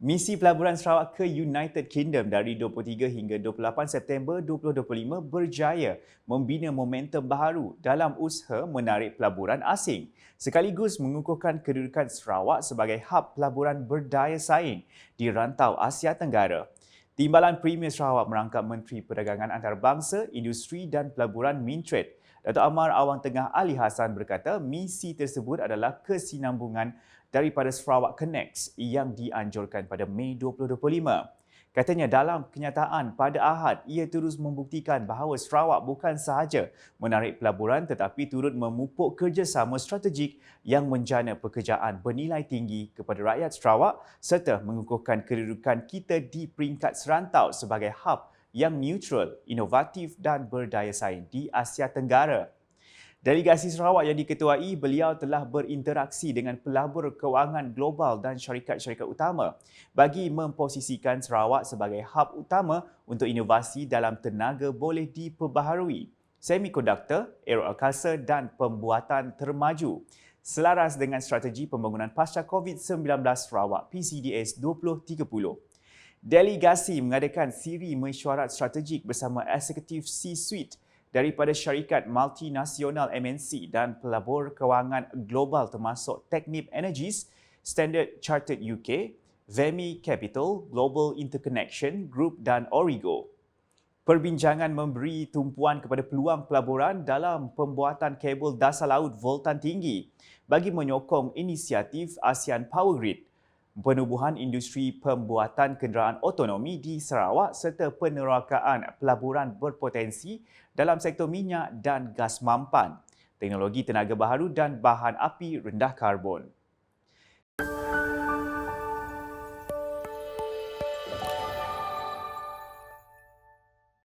Misi pelaburan Sarawak ke United Kingdom dari 23 hingga 28 September 2025 berjaya membina momentum baharu dalam usaha menarik pelaburan asing sekaligus mengukuhkan kedudukan Sarawak sebagai hub pelaburan berdaya saing di rantau Asia Tenggara. Timbalan Premier Sarawak merangkap Menteri Perdagangan Antarabangsa, Industri dan Pelaburan Mintrade. Dato' Amar Awang Tengah Ali Hassan berkata misi tersebut adalah kesinambungan daripada Sarawak Connects yang dianjurkan pada Mei 2025. Katanya dalam kenyataan pada Ahad, ia terus membuktikan bahawa Sarawak bukan sahaja menarik pelaburan tetapi turut memupuk kerjasama strategik yang menjana pekerjaan bernilai tinggi kepada rakyat Sarawak serta mengukuhkan kedudukan kita di peringkat serantau sebagai hub yang neutral, inovatif dan berdaya saing di Asia Tenggara. Delegasi Sarawak yang diketuai, beliau telah berinteraksi dengan pelabur kewangan global dan syarikat-syarikat utama bagi memposisikan Sarawak sebagai hub utama untuk inovasi dalam tenaga boleh diperbaharui, semikonduktor, aeroangkasa dan pembuatan termaju. Selaras dengan strategi pembangunan pasca COVID-19 Sarawak PCDS 2030. Delegasi mengadakan siri mesyuarat strategik bersama Eksekutif C-Suite daripada syarikat multinasional MNC dan pelabur kewangan global termasuk Technip Energies, Standard Chartered UK, Vemi Capital, Global Interconnection Group dan Origo. Perbincangan memberi tumpuan kepada peluang pelaburan dalam pembuatan kabel dasar laut voltan tinggi bagi menyokong inisiatif ASEAN Power Grid penubuhan industri pembuatan kenderaan otonomi di Sarawak serta penerakaan pelaburan berpotensi dalam sektor minyak dan gas mampan, teknologi tenaga baharu dan bahan api rendah karbon.